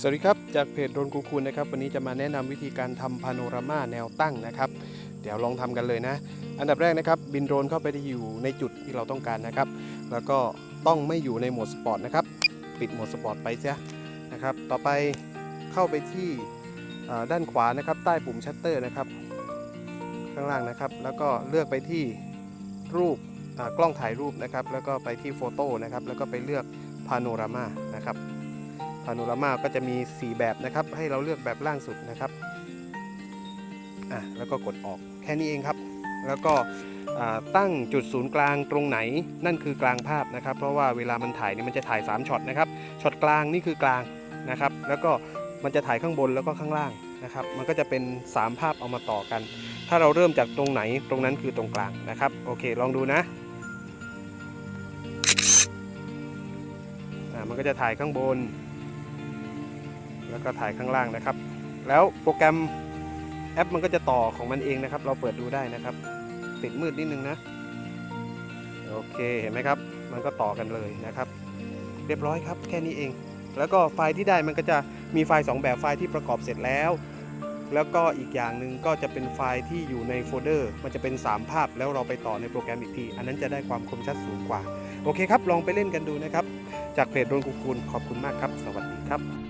สวัสดีครับ จากเพจโดรนกูคูนนะครับ วันนี้จะมาแนะนำวิธีการทำพาโนรามาแนวตั้งนะครับ เดี๋ยวลองทำกันเลยนะ อันดับแรกนะครับ บินโดรนเข้าไปที่อยู่ในจุดที่เราต้องการนะครับ แล้วก็ต้องไม่อยู่ในโหมดสปอร์ตนะครับ ปิดโหมดสปอร์ตไปเสียนะครับ ต่อไปเข้าไปที่ด้านขวานะครับ ใต้ปุ่มชัตเตอร์นะครับ ข้างล่างนะครับ แล้วก็เลือกไปที่รูปกล้องถ่ายรูปนะครับ แล้วก็ไปที่โฟโต้นะครับ แล้วก็ไปเลือกพาโนรามานะครับ พาโนรามาก็จะมี 4 แบบนะครับ ให้เราเลือกแบบล่างสุดนะครับอะแล้วก็กดออกแค่นี้เองครับ แล้วก็ตั้งจุดศูนย์กลางตรงไหนนั่นคือกลางภาพนะครับ เพราะว่าเวลามันถ่ายนี่มันจะถ่าย 3ช็อตนะครับช็อตกลางนี่คือกลางนะครับ แล้วก็มันจะถ่ายข้างบนแล้วก็ข้างล่างนะครับ มันก็จะเป็น 3 ภาพเอามาต่อกัน ถ้าเราเริ่มจากตรงไหนตรงนั้นคือตรงกลางนะครับ โอเคลองดูนะอ่ามันก็จะถ่ายข้างบน แล้วก็ถ่ายข้างล่างนะครับ แล้วโปรแกรมแอปมันก็จะต่อของมันเองนะครับ เราเปิดดูได้นะครับ ติดมืดนิดนึงนะโอเคเห็นไหมครับ มันก็ต่อกันเลยนะครับ เรียบร้อยครับแค่นี้เอง แล้วก็ไฟล์ที่ได้มันก็จะมีไฟล์ 2 แบบไฟล์ที่ประกอบเสร็จแล้ว แล้วก็อีกอย่างหนึ่งก็จะเป็นไฟล์ที่อยู่ในโฟลเดอร์ มันจะเป็น 3 ภาพแล้วเราไปต่อในโปรแกรมอีกที อันนั้นจะได้ความคมชัดสูงกว่า โอเคครับ ลองไปเล่นกันดูนะครับ จากเพจโดนกูคูณขอบคุณมากครับ สวัสดีครับ